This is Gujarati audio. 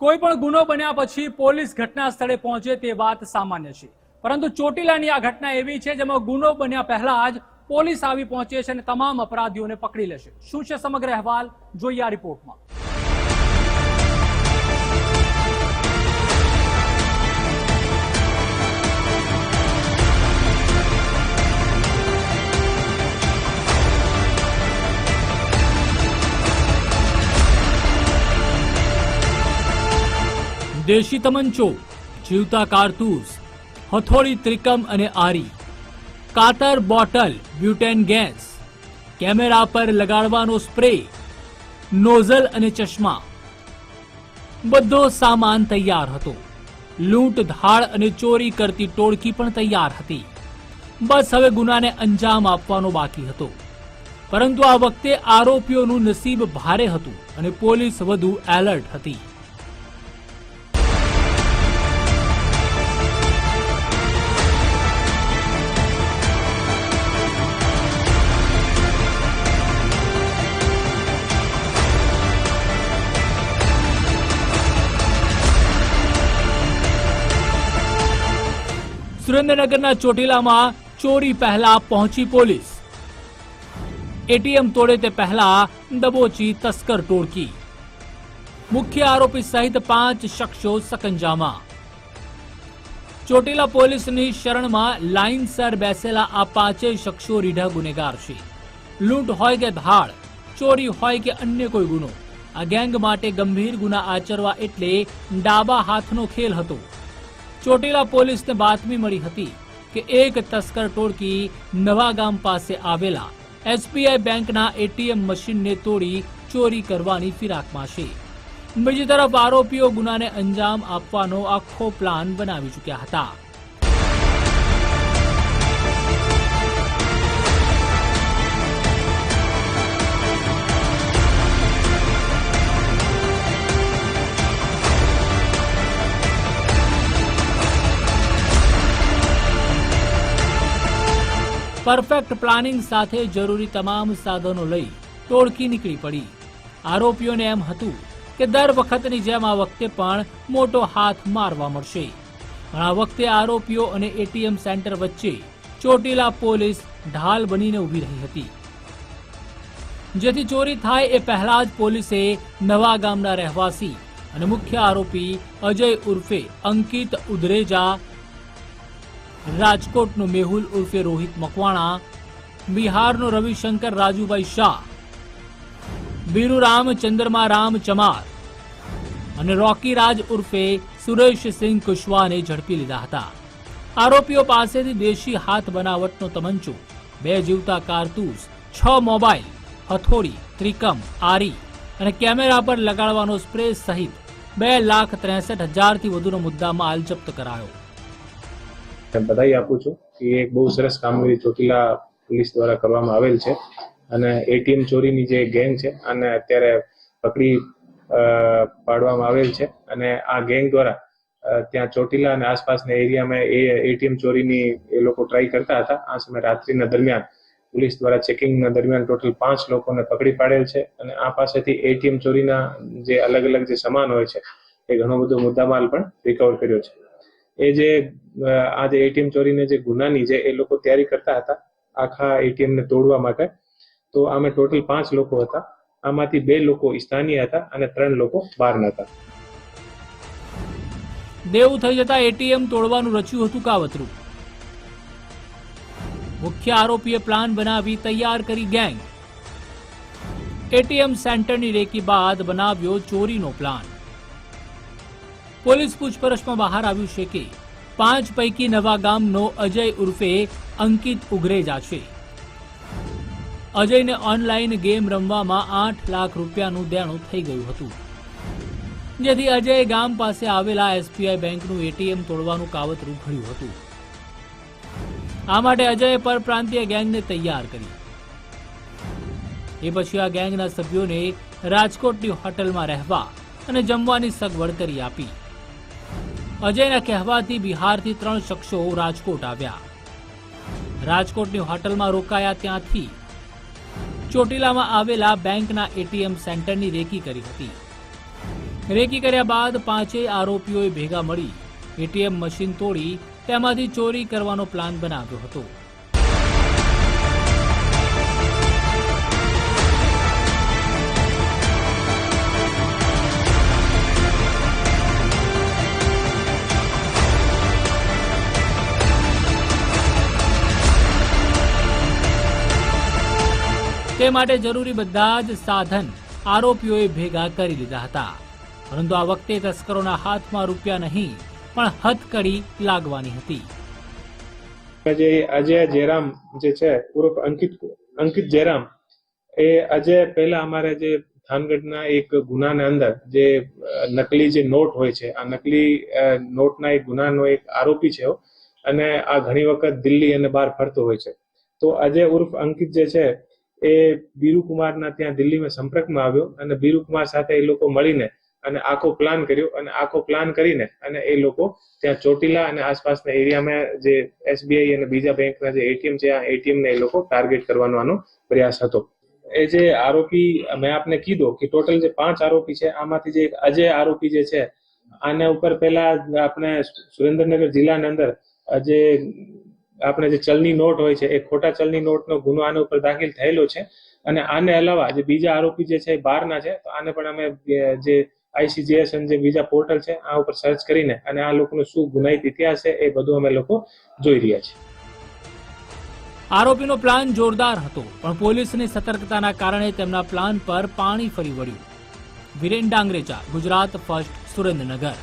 કોઈ પણ ગુનો બન્યા પછી પોલીસ ઘટના સ્થળે પહોંચે તે વાત સામાન્ય છે. પરંતુ ચોટીલાની આ ઘટના એવી છે જેમાં ગુનો બન્યા પહેલા જ પોલીસ આવી પહોંચે છે અને તમામ અપરાધીઓને પકડી લેશે. શું છે સમગ્ર અહેવાલ? જોઈએ આ રિપોર્ટમાં. દેશી તમંચો જીવતા કારતૂસ, હથોડી ત્રિકમ અને આરી, કાતર બોટલ, બ્યુટેન ગેસ, કેમેરા પર લગાડવાનો સ્પ્રે, નોઝલ અને ચશ્મા. બધો સામાન તૈયાર હતો. લૂંટ, ધાડ અને ચોરી કરતી ટોળકી પણ તૈયાર હતી. બસ હવે ગુનાને અંજામ આપવાનો બાકી હતો. પરંતુ આ વખતે આરોપીઓનું નસીબ ભારે હતું અને પોલીસ વધુ એલર્ટ હતી. સુરેન્દ્રનગરના ચોટીલામાં ચોરી પહેલા પહોંચી પોલીસ. એટીએમ તોડે તે પહેલા દબોચી તસ્કર ટોળકી. મુખ્ય આરોપી સહિત પાંચ શખ્સો સકંજામાં. ચોટીલા પોલીસની શરણમાં લાઇનસર બેસેલા આ પાંચેય શખ્સો રીઢા ગુનેગાર છે. લૂંટ હોય કે ધાડ, ચોરી હોય કે અન્ય કોઈ ગુનો, આ ગેંગ માટે ગંભીર ગુના આચરવા એટલે ડાબા હાથનો ખેલ હતો. ચોટીલા પોલીસને બાતમી મળી હતી કે એક તસ્કર ટોળકી નવા ગામ પાસે આવેલા એસબીઆઈ બેંકના એટીએમ મશીનને તોડી ચોરી કરવાની ફિરાકમાં છે બીજી તરફ આરોપીઓ ગુનાને અંજામ આપવાનો આખો પ્લાન બનાવી ચૂક્યા હતા. પરફેક્ટ પ્લાનિંગ સાથે જરૂરી તમામ સાધનો લઈ ટોળકી નીકળી પડી. આરોપીઓને એમ હતું કે દર વખતની જેમ આ વખતે પણ મોટો હાથ મારવા મળશે. પણ આ વખતે આરોપીઓ અને એટીએમ સેન્ટર વચ્ચે ચોટીલા પોલીસ ઢાલ બનીને ઊભી રહી હતી. જેથી ચોરી થાય એ પહેલા જ પોલીસે નવા ગામના રહેવાસી અને મુખ્ય આરોપી અજય ઉર્ફે અંકિત ઉદરેજા રાજકોટનો મેહુલ ઉર્ફે રોહિત મકવાણા, બિહારનો રવિશંકર રાજુભાઈ શાહ બીરુરામ ચંદ્રમા રામ ચમાર અને રોકી રાજ ઉર્ફે સુરેશસિંહ કુશવાને ઝડપી લીધા હતા. આરોપીઓ પાસેથી દેશી હાથ બનાવટનો તમંચો, બે જીવતા કારતૂસ, છ મોબાઈલ, હથોડી, ત્રિકમ, આરી અને કેમેરા પર લગાડવાનો સ્પ્રે સહિત બે લાખ ત્રેસઠ હજારથી વધુનો મુદ્દામાલ જપ્ત કરાયો. બધાઈ આપું છું કે એક બહુ સરસ કામગીરી ચોટીલા પોલીસ દ્વારા કરવામાં આવેલ છે. અને એટીએમ ચોરીની જે ગેંગ છે અને અત્યારે પકડી પાડવામાં આવેલ છે. અને આ ગેંગ દ્વારા ત્યાં ચોટીલા અને આસપાસના એરિયામાં એ એટીએમ ચોરીની એ લોકો ટ્રાય કરતા હતા. આ સમય રાત્રિના દરમિયાન પોલીસ દ્વારા ચેકિંગના દરમિયાન ટોટલ પાંચ લોકોને પકડી પાડેલ છે. અને આ પાસેથી એટીએમ ચોરીના જે અલગ અલગ જે સામાન હોય છે, એ ઘણો બધો મુદ્દામાલ પણ રિકવર કર્યો છે. એ જે આ જે એટીએમ ચોરીને જે ગુનાની જે એ લોકો તૈયારી કરતા હતા, આખા એટીએમ ને તોડવા માટે, તો આમે ટોટલ પાંચ લોકો હતા. આમાંથી બે લોકો સ્થાનીય હતા અને ત્રણ લોકો બહારના હતા. દેવ થઈ જતા એટીએમ તોડવાનું રચ્યું હતું કાવતરું. મુખ્ય આરોપીએ પ્લાન બનાવી તૈયાર કરી ગેંગ. એટીએમ સેન્ટરની રેકી બાદ બનાવ્યો ચોરીનો પ્લાન. પોલીસ પૂછપરછમાં બહાર આવ્યું છે કે પાંચ પૈકી નવા ગામનો અજય ઉર્ફે અંકિત ઉગરેજા છે. અજયને ઓનલાઈન ગેમ રમવામાં આઠ લાખ રૂપિયાનું દેણું થઈ ગયું હતું. જેથી અજયે ગામ પાસે આવેલા એસબીઆઈ બેંકનું એટીએમ તોડવાનું કાવતરું ઘડ્યું હતું. આ માટે અજયે પરપ્રાંતીય ગેંગને તૈયાર કરી. એ પછી આ ગેંગના સભ્યોને રાજકોટની હોટલમાં રહેવા અને જમવાની સગવડ કરી આપી. અજયના કહેવાથી બિહારથી ત્રણ શખ્સો રાજકોટ આવ્યા. રાજકોટની હોટલમાં રોકાયા ત્યાંથી ચોટીલામાં આવેલા બેંકના એટીએમ સેન્ટરની રેકી કરી હતી. રેકી કર્યા બાદ પાંચેય આરોપીઓએ ભેગા મળી એટીએમ મશીન તોડી તેમાંથી ચોરી કરવાનો પ્લાન બનાવ્યો હતો. તે માટે જરૂરી બધા જ સાધન આરોપીઓએ ભેગા કરી લીધા હતા. પરંતુ આ વખતે તસ્કરોના હાથમાં રૂપિયા નહીં, પણ હથકડી લાગવાની હતી. જે અજય જયરામ જે છે ઉર્ફ અંકિત અંકિત જયરામ, એ અજય પહેલા અમારે જે થાનગઢના એક ગુનાના અંદર જે નકલી જે નોટ હોય છે, આ નકલી નોટના એક ગુનાનો એક આરોપી છે અને આ ઘણી વખત દિલ્હી અને બહાર ફરતો હોય છે. તો અજય ઉર્ફ અંકિત જે છે એ બીરુકુમારના ત્યાં દિલ્હીમાં સંપર્કમાં આવ્યો અને બીરુકુમાર સાથે એ લોકો મળીને અને આખો પ્લાન કર્યો અને આખો પ્લાન કરીને અને એ લોકો ત્યાં ચોટીલા અને આસપાસના એરિયામાં જે એસબીઆઈ અને બીજા બેંકના જે એટીએમ છે, આ એટીએમ ને એ લોકો ટાર્ગેટ કરવાનો પ્રયાસ હતો. એ જે આરોપી, મેં આપને કીધો કે ટોટલ જે પાંચ આરોપી છે, આમાંથી જે એક અજય આરોપી જે છે, આના ઉપર પહેલા આપણે સુરેન્દ્રનગર જિલ્લાની અંદર જે આપણે જે ચલની નોટ હોય છે, એ ખોટા ચલની નોટનો ગુનો આના ઉપર દાખલ થયેલો છે. અને આને અલાવા જે બીજા આરોપી જે છે એ બહારના છે, તો આને પણ અમે જે આઈસીજીએસ અને જે બીજા પોર્ટલ છે, આ ઉપર સર્ચ કરીને અને આ લોકોનો શું ગુનાહિત ઇતિહાસ છે, એ બધું અમે લોકો જોઈ રહ્યા છીએ. આરોપીનો પ્લાન જોરદાર હતો, પણ પોલીસની સતર્કતાના કારણે તેમના પ્લાન પર પાણી ફરી વળ્યું. વિરેન ડાંગરેચા, ગુજરાત ફર્સ્ટ સુરેન્દ્રનગર.